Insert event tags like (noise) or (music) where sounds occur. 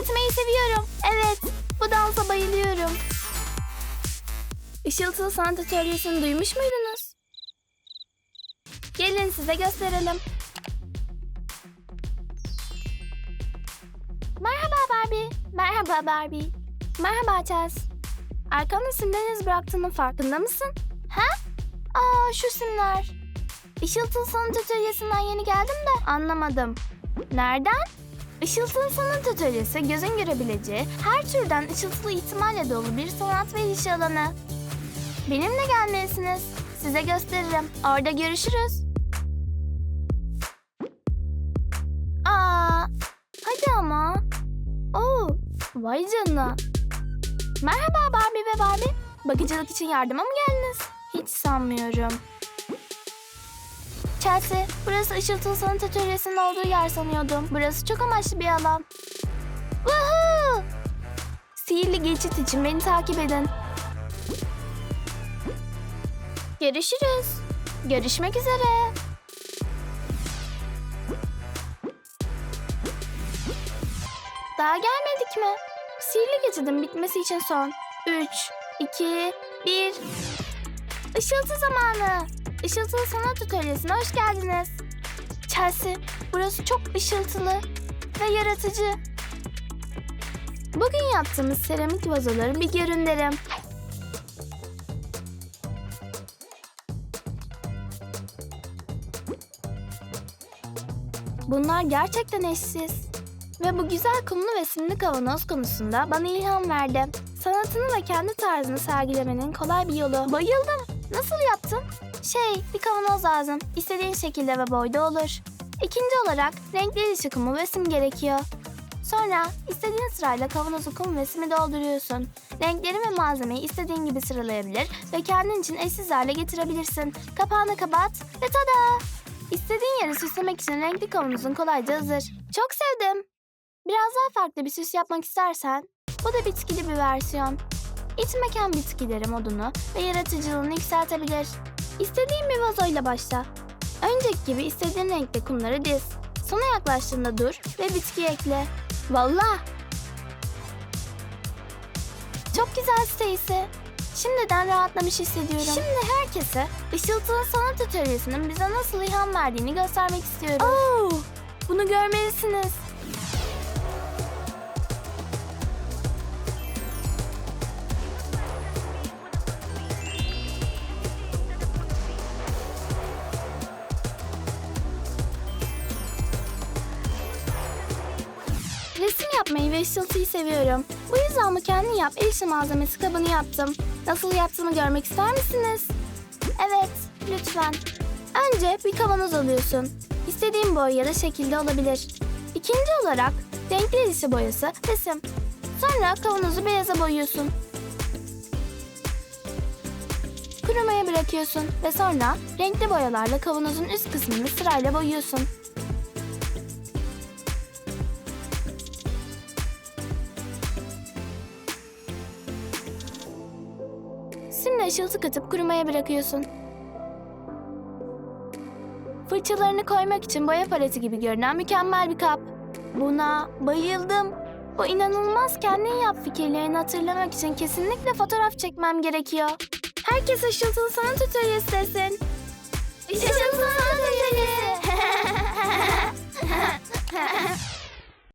etmeyi seviyorum. Evet, bu dansa bayılıyorum. Işıltılı sanat atölyesini duymuş muydunuz? Gelin size gösterelim. Merhaba Barbie. Merhaba Barbie. Merhaba Chels. Arkanda iz bıraktığının farkında mısın? Ha? Aa şu simler. Işıltılı sanat atölyesinden yeni geldim de anlamadım. Nereden? Işıltılı sanat atölyesi gözün görebileceği her türden ışıltılı ihtimalle dolu bir sanat ve iş alanı. Benimle gelmelisiniz. Size gösteririm. Orada görüşürüz. Aa, hadi ama. Oo, vay canına. Merhaba Barbie ve Barbie. Bakıcılık için yardıma mı geldiniz? Hiç sanmıyorum. Chelsea, burası ışıltılı sanat atölyesinin olduğu yer sanıyordum. Burası çok amaçlı bir alan. Woohoo! Sihirli geçit için beni takip edin. Görüşürüz. Görüşmek üzere. Daha gelmedik mi? Sihirli geçidin bitmesi için son. 3, 2, 1. Işıltı zamanı. Işıltılı Sanat Atölyesi'ne hoş geldiniz. Chelsea, burası çok ışıltılı ve yaratıcı. Bugün yaptığımız seramik vazoları bir görün derim. Bunlar gerçekten eşsiz. Ve bu güzel kumlu ve simli kavanoz konusunda bana ilham verdi. Sanatını ve kendi tarzını sergilemenin kolay bir yolu. Bayıldım. Nasıl yaptın? Şey, bir kavanoz lazım. İstediğin şekilde ve boyda olur. İkinci olarak renkli dişi kumu ve sim gerekiyor. Sonra istediğin sırayla kavanozu kum ve simi dolduruyorsun. Renkleri ve malzemeyi istediğin gibi sıralayabilir ve kendin için eşsiz hale getirebilirsin. Kapağını kapat ve tada! İstediğin yeri süslemek için renkli kavanozun kolayca hazır. Çok sevdim. Biraz daha farklı bir süs yapmak istersen, bu da bitkili bir versiyon. İç mekan bitkileri modunu ve yaratıcılığını yükseltebilir. İstediğin bir vazoyla başla. Önceki gibi istediğin renkte kumları diz. Sona yaklaştığında dur ve bitki ekle. Valla. Çok güzel Stacy. Şimdiden rahatlamış hissediyorum. Şimdi herkese Işıltılı Sanat Atölyesi'nin bize nasıl ilham verdiğini göstermek istiyorum. Oo, bunu görmelisiniz. Resim yapmayı ve ışıltıyı seviyorum. Bu yüzden bu kendin yap el işi malzemesi kabını yaptım. Nasıl yaptığımı görmek ister misiniz? Evet, lütfen. Önce bir kavanoz alıyorsun. İstediğin boy ya da şekilde olabilir. İkinci olarak renkli el işi boyası, resim. Sonra kavanozu beyaza boyuyorsun. Kurumaya bırakıyorsun ve sonra renkli boyalarla kavanozun üst kısmını sırayla boyuyorsun. Simle ışıltı katıp kurumaya bırakıyorsun. Fırçalarını koymak için boya paleti gibi görünen mükemmel bir kap. Buna bayıldım. Bu inanılmaz kendin yap fikirlerini hatırlamak için kesinlikle fotoğraf çekmem gerekiyor. Herkes ışıltılı sanat atölyesi desin. Işıltılı sanat atölyesi. (laughs)